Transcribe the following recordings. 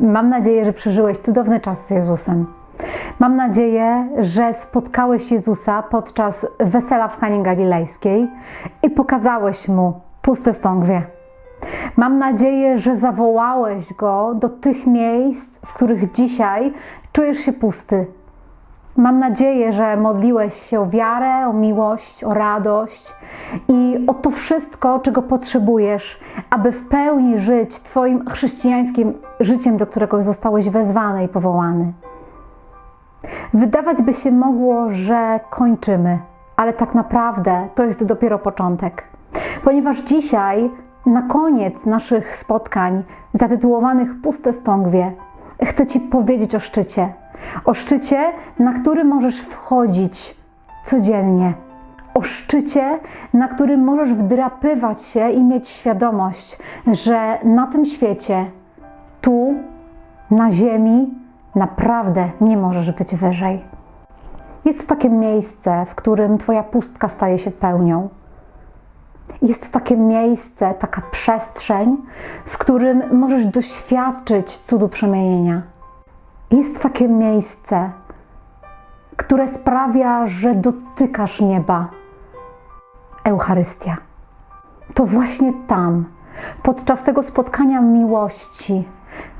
Mam nadzieję, że przeżyłeś cudowny czas z Jezusem. Mam nadzieję, że spotkałeś Jezusa podczas wesela w Kanie Galilejskiej i pokazałeś mu puste stągwie. Mam nadzieję, że zawołałeś go do tych miejsc, w których dzisiaj czujesz się pusty. Mam nadzieję, że modliłeś się o wiarę, o miłość, o radość i o to wszystko, czego potrzebujesz, aby w pełni żyć Twoim chrześcijańskim życiem, do którego zostałeś wezwany i powołany. Wydawać by się mogło, że kończymy, ale tak naprawdę to jest dopiero początek. Ponieważ dzisiaj, na koniec naszych spotkań zatytułowanych Puste Stągwie, chcę Ci powiedzieć o szczycie. O szczycie, na który możesz wchodzić codziennie. O szczycie, na którym możesz wdrapywać się i mieć świadomość, że na tym świecie, tu, na Ziemi, naprawdę nie możesz być wyżej. Jest takie miejsce, w którym Twoja pustka staje się pełnią. Jest takie miejsce, taka przestrzeń, w którym możesz doświadczyć cudu przemienienia. Jest takie miejsce, które sprawia, że dotykasz nieba. Eucharystia. To właśnie tam, podczas tego spotkania miłości,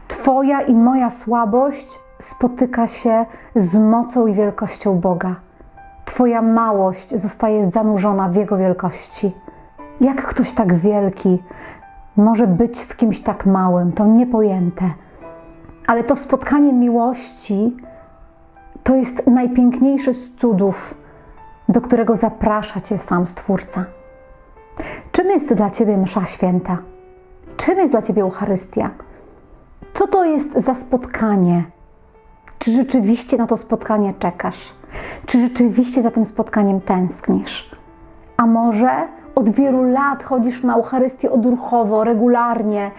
Twoja i moja słabość spotyka się z mocą i wielkością Boga. Twoja małość zostaje zanurzona w Jego wielkości. Jak ktoś tak wielki może być w kimś tak małym, to niepojęte. Ale to spotkanie miłości to jest najpiękniejszy z cudów, do którego zaprasza Cię sam Stwórca. Czym jest dla Ciebie Msza Święta? Czym jest dla Ciebie Eucharystia? Co to jest za spotkanie? Czy rzeczywiście na to spotkanie czekasz? Czy rzeczywiście za tym spotkaniem tęsknisz? A może od wielu lat chodzisz na Eucharystię odruchowo, regularnie,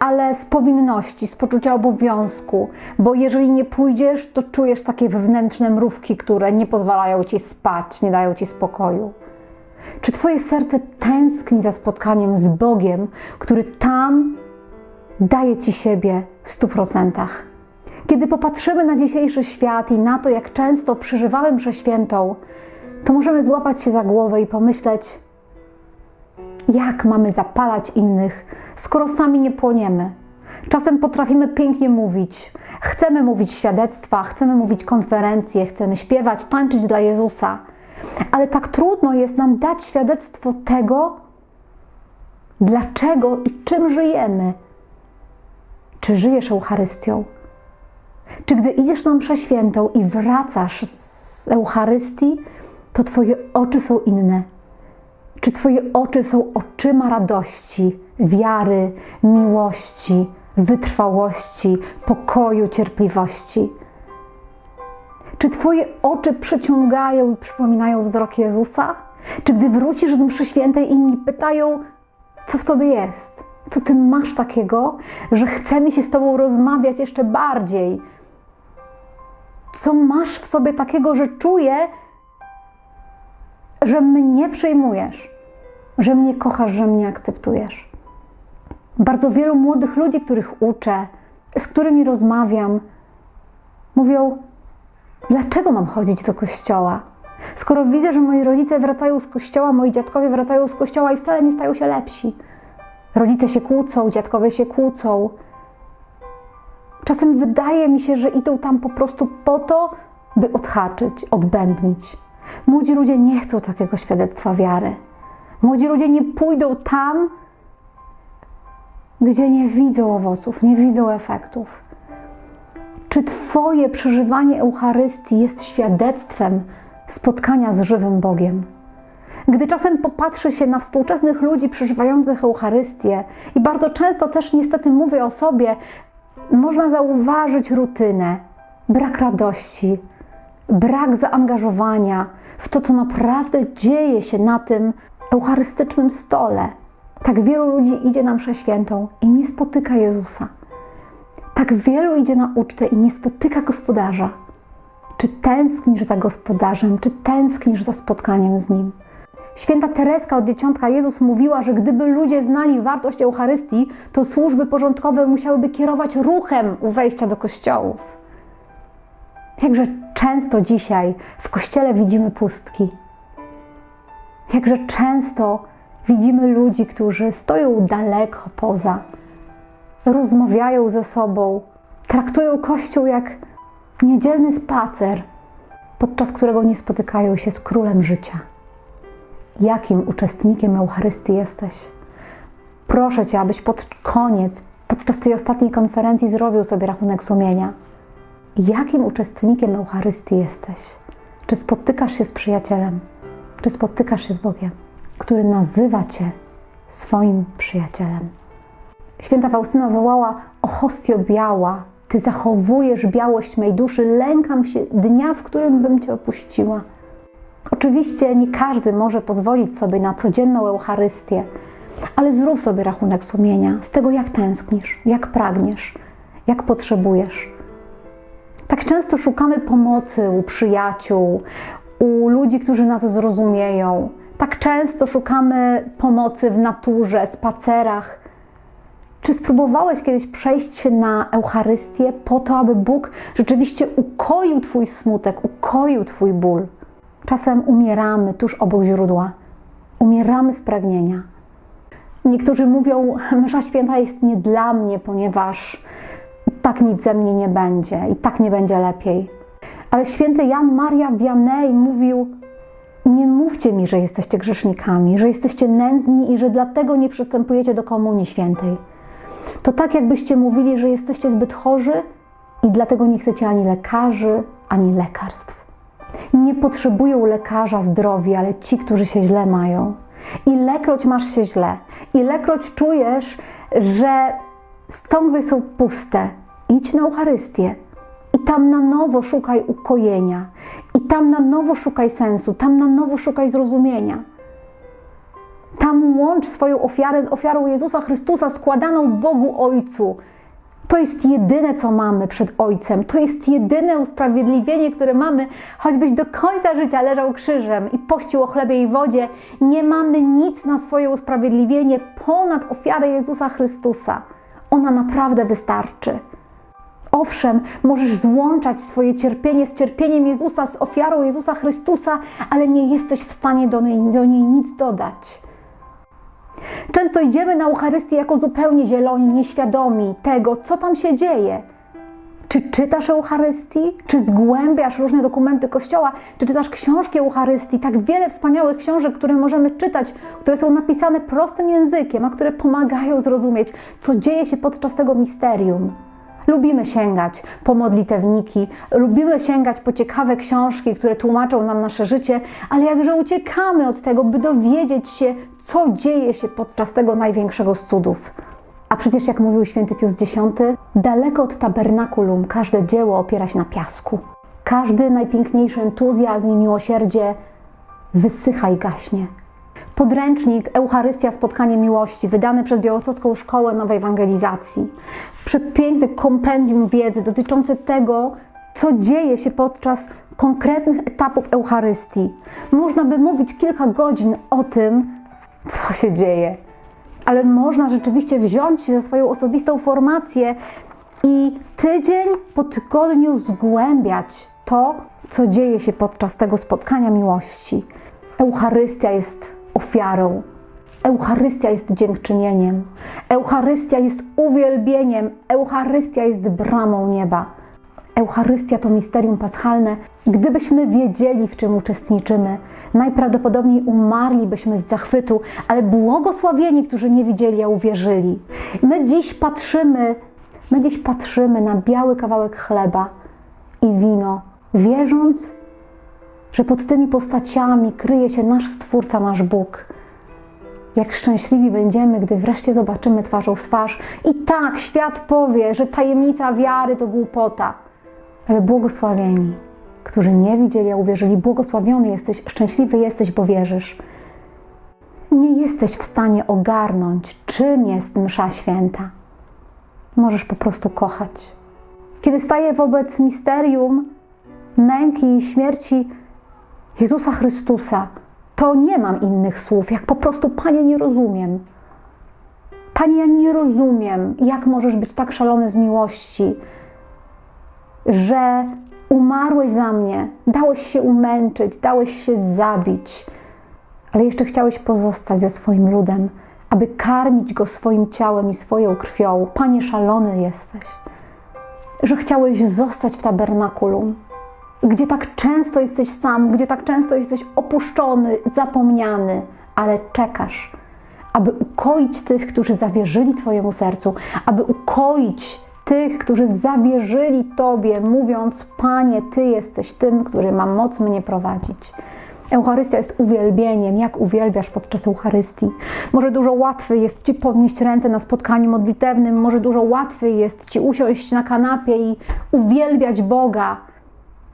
ale z powinności, z poczucia obowiązku, bo jeżeli nie pójdziesz, to czujesz takie wewnętrzne mrówki, które nie pozwalają ci spać, nie dają ci spokoju. Czy Twoje serce tęskni za spotkaniem z Bogiem, który tam daje Ci siebie w stu procentach? Kiedy popatrzymy na dzisiejszy świat i na to, jak często przeżywamy mszę świętą, to możemy złapać się za głowę i pomyśleć, jak mamy zapalać innych, skoro sami nie płoniemy? Czasem potrafimy pięknie mówić. Chcemy mówić świadectwa, chcemy mówić konferencje, chcemy śpiewać, tańczyć dla Jezusa. Ale tak trudno jest nam dać świadectwo tego, dlaczego i czym żyjemy. Czy żyjesz Eucharystią? Czy gdy idziesz na mszę świętą i wracasz z Eucharystii, to Twoje oczy są inne? Czy Twoje oczy są oczyma radości, wiary, miłości, wytrwałości, pokoju, cierpliwości? Czy Twoje oczy przyciągają i przypominają wzrok Jezusa? Czy gdy wrócisz z mszy świętej, inni pytają, co w Tobie jest? Co Ty masz takiego, że chcemy się z Tobą rozmawiać jeszcze bardziej? Co masz w sobie takiego, że czuję, że mnie przyjmujesz, że mnie kochasz, że mnie akceptujesz. Bardzo wielu młodych ludzi, których uczę, z którymi rozmawiam, mówią: Dlaczego mam chodzić do kościoła? Skoro widzę, że moi rodzice wracają z kościoła, moi dziadkowie wracają z kościoła i wcale nie stają się lepsi. Rodzice się kłócą, dziadkowie się kłócą. Czasem wydaje mi się, że idą tam po prostu po to, by odhaczyć, odbębnić. Młodzi ludzie nie chcą takiego świadectwa wiary. Młodzi ludzie nie pójdą tam, gdzie nie widzą owoców, nie widzą efektów. Czy Twoje przeżywanie Eucharystii jest świadectwem spotkania z żywym Bogiem? Gdy czasem popatrzy się na współczesnych ludzi przeżywających Eucharystię, i bardzo często też niestety mówię o sobie, można zauważyć rutynę, brak radości, brak zaangażowania w to, co naprawdę dzieje się na tym eucharystycznym stole. Tak wielu ludzi idzie na mszę świętą i nie spotyka Jezusa. Tak wielu idzie na ucztę i nie spotyka gospodarza. Czy tęsknisz za gospodarzem, czy tęsknisz za spotkaniem z nim? Święta Tereska od dzieciątka Jezus mówiła, że gdyby ludzie znali wartość Eucharystii, to służby porządkowe musiałyby kierować ruchem u wejścia do kościołów. Jakże często dzisiaj w kościele widzimy pustki. Jakże często widzimy ludzi, którzy stoją daleko poza, rozmawiają ze sobą, traktują Kościół jak niedzielny spacer, podczas którego nie spotykają się z królem życia. Jakim uczestnikiem Eucharystii jesteś? Proszę Cię, abyś pod koniec, podczas tej ostatniej konferencji zrobił sobie rachunek sumienia. Jakim uczestnikiem Eucharystii jesteś? Czy spotykasz się z przyjacielem? Czy spotykasz się z Bogiem, który nazywa Cię swoim przyjacielem? Święta Faustyna wołała: O hostio biała, Ty zachowujesz białość mej duszy, lękam się dnia, w którym bym Cię opuściła. Oczywiście nie każdy może pozwolić sobie na codzienną Eucharystię, ale zrób sobie rachunek sumienia z tego, jak tęsknisz, jak pragniesz, jak potrzebujesz. Tak często szukamy pomocy u przyjaciół, u ludzi, którzy nas zrozumieją. Tak często szukamy pomocy w naturze, spacerach. Czy spróbowałeś kiedyś przejść się na Eucharystię po to, aby Bóg rzeczywiście ukoił Twój smutek, ukoił Twój ból? Czasem umieramy tuż obok źródła, umieramy z pragnienia. Niektórzy mówią, Msza Święta jest nie dla mnie, ponieważ i tak nic ze mnie nie będzie, i tak nie będzie lepiej. Ale święty Jan Maria Vianney mówił: Nie mówcie mi, że jesteście grzesznikami, że jesteście nędzni i że dlatego nie przystępujecie do Komunii Świętej. To tak, jakbyście mówili, że jesteście zbyt chorzy i dlatego nie chcecie ani lekarzy, ani lekarstw. Nie potrzebują lekarza zdrowi, ale ci, którzy się źle mają. Ilekroć masz się źle, ilekroć czujesz, że stągwy są puste, idź na Eucharystię i tam na nowo szukaj ukojenia, i tam na nowo szukaj sensu, tam na nowo szukaj zrozumienia. Tam łącz swoją ofiarę z ofiarą Jezusa Chrystusa składaną Bogu Ojcu. To jest jedyne, co mamy przed Ojcem. To jest jedyne usprawiedliwienie, które mamy, choćbyś do końca życia leżał krzyżem i pościł o chlebie i wodzie. Nie mamy nic na swoje usprawiedliwienie ponad ofiarę Jezusa Chrystusa. Ona naprawdę wystarczy. Owszem, możesz złączać swoje cierpienie z cierpieniem Jezusa, z ofiarą Jezusa Chrystusa, ale nie jesteś w stanie do niej, do niej nic dodać. Często idziemy na Eucharystię jako zupełnie zieloni, nieświadomi tego, co tam się dzieje. Czy czytasz Eucharystii? Czy zgłębiasz różne dokumenty Kościoła? Czy czytasz książki Eucharystii? Tak wiele wspaniałych książek, które możemy czytać, które są napisane prostym językiem, a które pomagają zrozumieć, co dzieje się podczas tego misterium. Lubimy sięgać po modlitewniki, lubimy sięgać po ciekawe książki, które tłumaczą nam nasze życie, ale jakże uciekamy od tego, by dowiedzieć się, co dzieje się podczas tego największego z cudów. A przecież, jak mówił święty Pius X, daleko od tabernakulum każde dzieło opiera się na piasku. Każdy najpiękniejszy entuzjazm i miłosierdzie wysycha i gaśnie. Podręcznik Eucharystia Spotkanie Miłości, wydany przez Białostocką Szkołę Nowej Ewangelizacji. Przepiękne kompendium wiedzy dotyczące tego, co dzieje się podczas konkretnych etapów Eucharystii. Można by mówić kilka godzin o tym, co się dzieje, ale można rzeczywiście wziąć się za swoją osobistą formację i tydzień po tygodniu zgłębiać to, co dzieje się podczas tego spotkania miłości. Eucharystia jest ofiarą. Eucharystia jest dziękczynieniem. Eucharystia jest uwielbieniem. Eucharystia jest bramą nieba. Eucharystia to misterium paschalne. Gdybyśmy wiedzieli, w czym uczestniczymy, najprawdopodobniej umarlibyśmy z zachwytu, ale błogosławieni, którzy nie widzieli, a uwierzyli. My dziś patrzymy, my dziś patrzymy na biały kawałek chleba i wino, wierząc, że pod tymi postaciami kryje się nasz Stwórca, nasz Bóg. Jak szczęśliwi będziemy, gdy wreszcie zobaczymy twarzą w twarz. I tak świat powie, że tajemnica wiary to głupota. Ale błogosławieni, którzy nie widzieli, a uwierzyli, błogosławiony jesteś, szczęśliwy jesteś, bo wierzysz. Nie jesteś w stanie ogarnąć, czym jest Msza Święta. Możesz po prostu kochać. Kiedy staję wobec misterium męki i śmierci Jezusa Chrystusa, to nie mam innych słów, jak po prostu, Panie, nie rozumiem. Panie, ja nie rozumiem, jak możesz być tak szalony z miłości, że umarłeś za mnie, dałeś się umęczyć, dałeś się zabić, ale jeszcze chciałeś pozostać ze swoim ludem, aby karmić go swoim ciałem i swoją krwią. Panie, szalony jesteś, że chciałeś zostać w tabernakulum, gdzie tak często jesteś sam, gdzie tak często jesteś opuszczony, zapomniany, ale czekasz, aby ukoić tych, którzy zawierzyli Twojemu sercu, aby ukoić tych, którzy zawierzyli Tobie, mówiąc: Panie, Ty jesteś tym, który ma moc mnie prowadzić. Eucharystia jest uwielbieniem. Jak uwielbiasz podczas Eucharystii? Może dużo łatwiej jest Ci podnieść ręce na spotkaniu modlitewnym, może dużo łatwiej jest Ci usiąść na kanapie i uwielbiać Boga,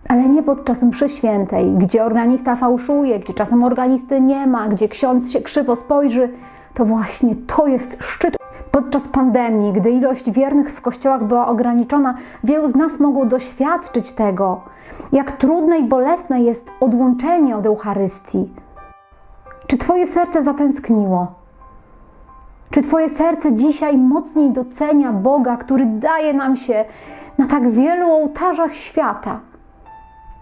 ale nie podczas mszy świętej, gdzie organista fałszuje, gdzie czasem organisty nie ma, gdzie ksiądz się krzywo spojrzy. To właśnie to jest szczyt. Podczas pandemii, gdy ilość wiernych w kościołach była ograniczona, wielu z nas mogło doświadczyć tego, jak trudne i bolesne jest odłączenie od Eucharystii. Czy Twoje serce zatęskniło? Czy Twoje serce dzisiaj mocniej docenia Boga, który daje nam się na tak wielu ołtarzach świata?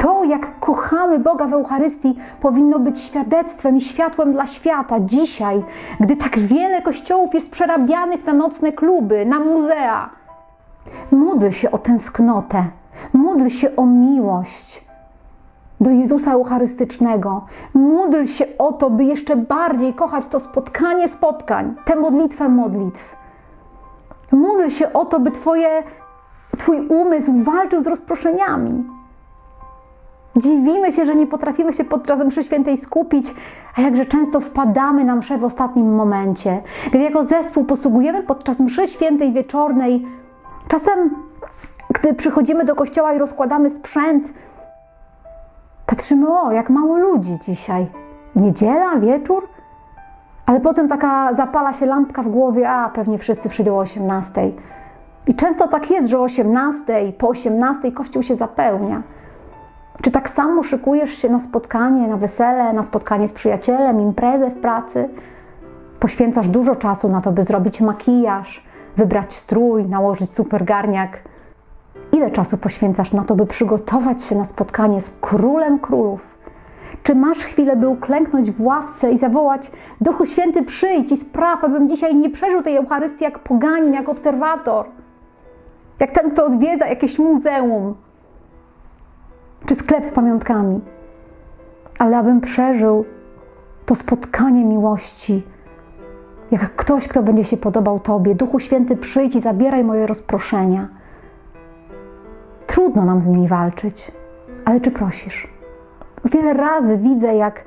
To, jak kochamy Boga w Eucharystii, powinno być świadectwem i światłem dla świata dzisiaj, gdy tak wiele kościołów jest przerabianych na nocne kluby, na muzea. Módl się o tęsknotę, módl się o miłość do Jezusa Eucharystycznego. Módl się o to, by jeszcze bardziej kochać to spotkanie spotkań, tę modlitwę modlitw. Módl się o to, by twoje, Twój umysł walczył z rozproszeniami. Dziwimy się, że nie potrafimy się podczas mszy świętej skupić, a jakże często wpadamy na mszę w ostatnim momencie. Gdy jako zespół posługujemy podczas mszy świętej wieczornej, czasem gdy przychodzimy do kościoła i rozkładamy sprzęt, patrzymy, o, jak mało ludzi dzisiaj. Niedziela, wieczór? Ale potem taka zapala się lampka w głowie, a pewnie wszyscy przyjdą o 18. I często tak jest, że o 18, po 18 kościół się zapełnia. Czy tak samo szykujesz się na spotkanie, na wesele, na spotkanie z przyjacielem, imprezę w pracy? Poświęcasz dużo czasu na to, by zrobić makijaż, wybrać strój, nałożyć super garniak. Ile czasu poświęcasz na to, by przygotować się na spotkanie z królem królów? Czy masz chwilę, by uklęknąć w ławce i zawołać: Duchu Święty, przyjdź i spraw, abym dzisiaj nie przeżył tej Eucharystii jak poganin, jak obserwator? Jak ten, kto odwiedza jakieś muzeum, czy sklep z pamiątkami, ale abym przeżył to spotkanie miłości, jak ktoś, kto będzie się podobał Tobie. Duchu Święty, przyjdź i zabieraj moje rozproszenia. Trudno nam z nimi walczyć, ale czy prosisz? Wiele razy widzę, jak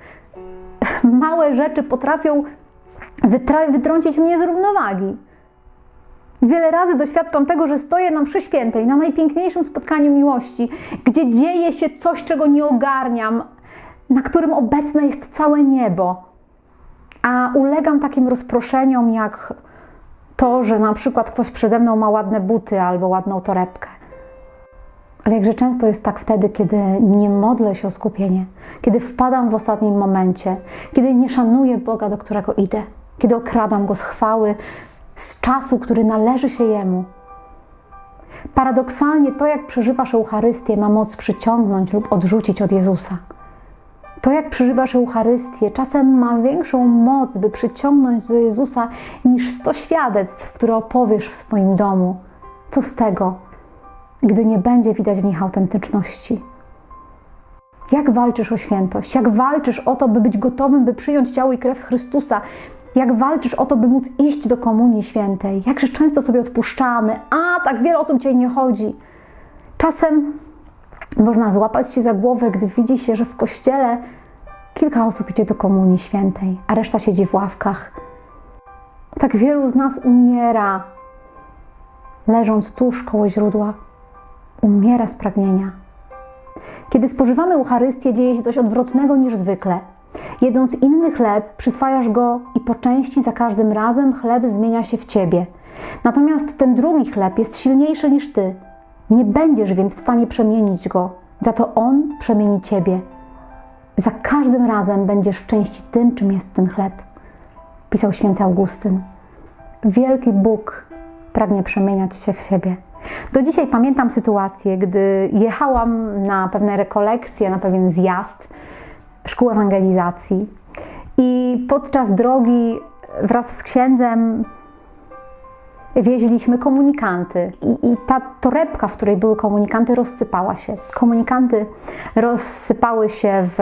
małe rzeczy potrafią wytrącić mnie z równowagi. Wiele razy doświadczam tego, że stoję na mszy świętej, na najpiękniejszym spotkaniu miłości, gdzie dzieje się coś, czego nie ogarniam, na którym obecne jest całe niebo. A ulegam takim rozproszeniom, jak to, że na przykład ktoś przede mną ma ładne buty albo ładną torebkę. Ale jakże często jest tak wtedy, kiedy nie modlę się o skupienie, kiedy wpadam w ostatnim momencie, kiedy nie szanuję Boga, do którego idę, kiedy okradam Go z chwały, z czasu, który należy się Jemu. Paradoksalnie to, jak przeżywasz Eucharystię, ma moc przyciągnąć lub odrzucić od Jezusa. To, jak przeżywasz Eucharystię, czasem ma większą moc, by przyciągnąć do Jezusa niż sto świadectw, które opowiesz w swoim domu. Co z tego, gdy nie będzie widać w nich autentyczności? Jak walczysz o świętość? Jak walczysz o to, by być gotowym, by przyjąć ciało i krew Chrystusa? Jak walczysz o to, by móc iść do Komunii Świętej? Jakże często sobie odpuszczamy, a tak wiele osób cię nie chodzi. Czasem można złapać się za głowę, gdy widzi się, że w kościele kilka osób idzie do Komunii Świętej, a reszta siedzi w ławkach. Tak wielu z nas umiera, leżąc tuż koło źródła. Umiera z pragnienia. Kiedy spożywamy Eucharystię, dzieje się coś odwrotnego niż zwykle. Jedząc inny chleb, przyswajasz go i po części za każdym razem chleb zmienia się w ciebie. Natomiast ten drugi chleb jest silniejszy niż ty. Nie będziesz więc w stanie przemienić go, za to on przemieni ciebie. za każdym razem będziesz w części tym, czym jest ten chleb. Pisał święty Augustyn. Wielki Bóg pragnie przemieniać się w siebie. Do dzisiaj pamiętam sytuację, gdy jechałam na pewne rekolekcje, na pewien zjazd szkół ewangelizacji i podczas drogi wraz z księdzem wieźliśmy komunikanty i, i ta torebka, w której były komunikanty, rozsypała się. Komunikanty rozsypały się w,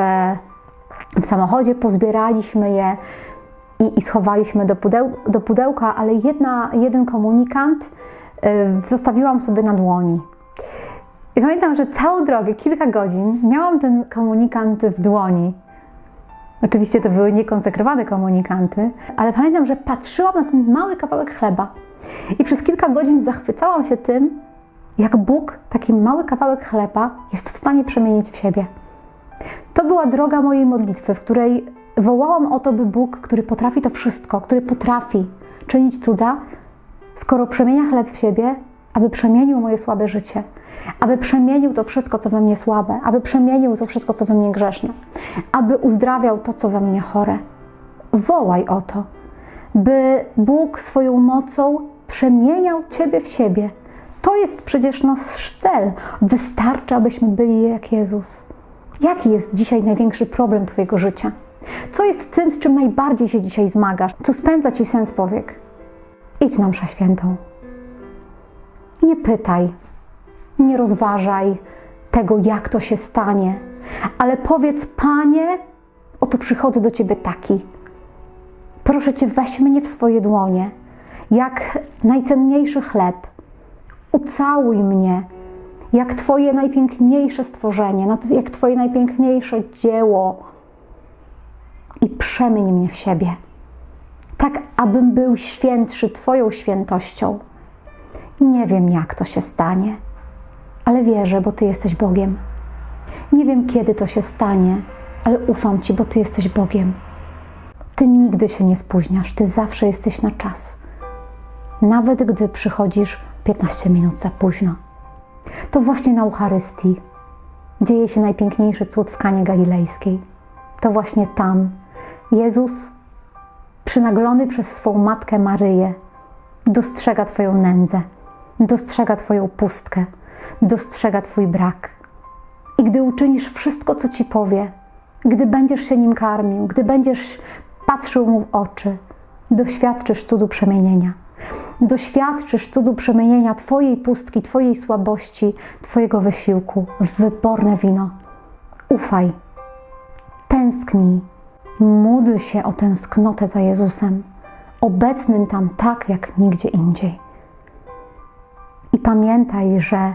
w samochodzie, pozbieraliśmy je i, i schowaliśmy do, pudeł, do pudełka, ale jedna, jeden komunikant y, zostawiłam sobie na dłoni. I pamiętam, że całą drogę, kilka godzin, miałam ten komunikant w dłoni. Oczywiście to były niekonsekrowane komunikanty, ale pamiętam, że patrzyłam na ten mały kawałek chleba i przez kilka godzin zachwycałam się tym, jak Bóg taki mały kawałek chleba jest w stanie przemienić w siebie. To była droga mojej modlitwy, w której wołałam o to, by Bóg, który potrafi to wszystko, który potrafi czynić cuda, skoro przemienia chleb w siebie, aby przemienił moje słabe życie, aby przemienił to wszystko, co we mnie słabe, aby przemienił to wszystko, co we mnie grzeszne, aby uzdrawiał to, co we mnie chore. Wołaj o to, by Bóg swoją mocą przemieniał Ciebie w siebie. To jest przecież nasz cel. Wystarczy, abyśmy byli jak Jezus. Jaki jest dzisiaj największy problem Twojego życia? Co jest tym, z czym najbardziej się dzisiaj zmagasz? Co spędza Ci sens powiek? Idź na mszę świętą. Nie pytaj, nie rozważaj tego, jak to się stanie, ale powiedz, Panie, oto przychodzę do Ciebie taki. Proszę Cię, weź mnie w swoje dłonie, jak najcenniejszy chleb. Ucałuj mnie, jak Twoje najpiękniejsze stworzenie, jak Twoje najpiękniejsze dzieło i przemień mnie w siebie, tak abym był świętszy Twoją świętością. Nie wiem, jak to się stanie, ale wierzę, bo Ty jesteś Bogiem. Nie wiem, kiedy to się stanie, ale ufam Ci, bo Ty jesteś Bogiem. Ty nigdy się nie spóźniasz, Ty zawsze jesteś na czas. Nawet gdy przychodzisz 15 minut za późno. To właśnie na Eucharystii dzieje się najpiękniejszy cud w Kanie Galilejskiej. To właśnie tam Jezus, przynaglony przez swą matkę Maryję, dostrzega Twoją nędzę, dostrzega Twoją pustkę, dostrzega Twój brak. I gdy uczynisz wszystko, co Ci powie, gdy będziesz się nim karmił, gdy będziesz patrzył mu w oczy, doświadczysz cudu przemienienia. Doświadczysz cudu przemienienia Twojej pustki, Twojej słabości, Twojego wysiłku w wyborne wino. Ufaj, tęsknij, módl się o tęsknotę za Jezusem, obecnym tam tak jak nigdzie indziej. I pamiętaj, że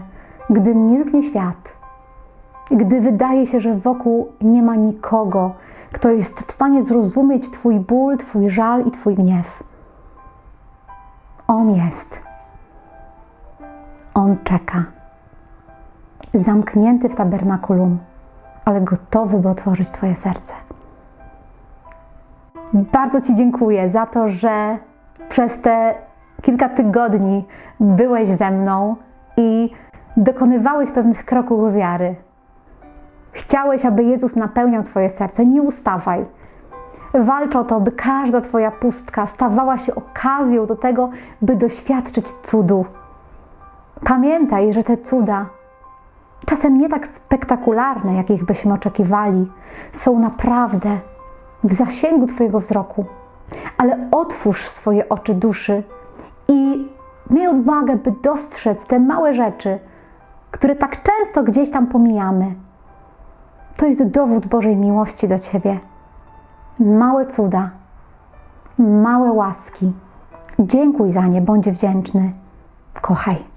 gdy milknie świat, gdy wydaje się, że wokół nie ma nikogo, kto jest w stanie zrozumieć Twój ból, Twój żal i Twój gniew. On jest. On czeka. Zamknięty w tabernakulum, ale gotowy, by otworzyć Twoje serce. Bardzo Ci dziękuję za to, że przez te kilka tygodni byłeś ze mną i dokonywałeś pewnych kroków wiary. Chciałeś, aby Jezus napełniał Twoje serce. Nie ustawaj. Walcz o to, by każda Twoja pustka stawała się okazją do tego, by doświadczyć cudu. Pamiętaj, że te cuda, czasem nie tak spektakularne, jakich byśmy oczekiwali, są naprawdę w zasięgu Twojego wzroku. Ale otwórz swoje oczy duszy i miej odwagę, by dostrzec te małe rzeczy, które tak często gdzieś tam pomijamy. To jest dowód Bożej miłości do Ciebie. Małe cuda, małe łaski. Dziękuj za nie, bądź wdzięczny. Kochaj.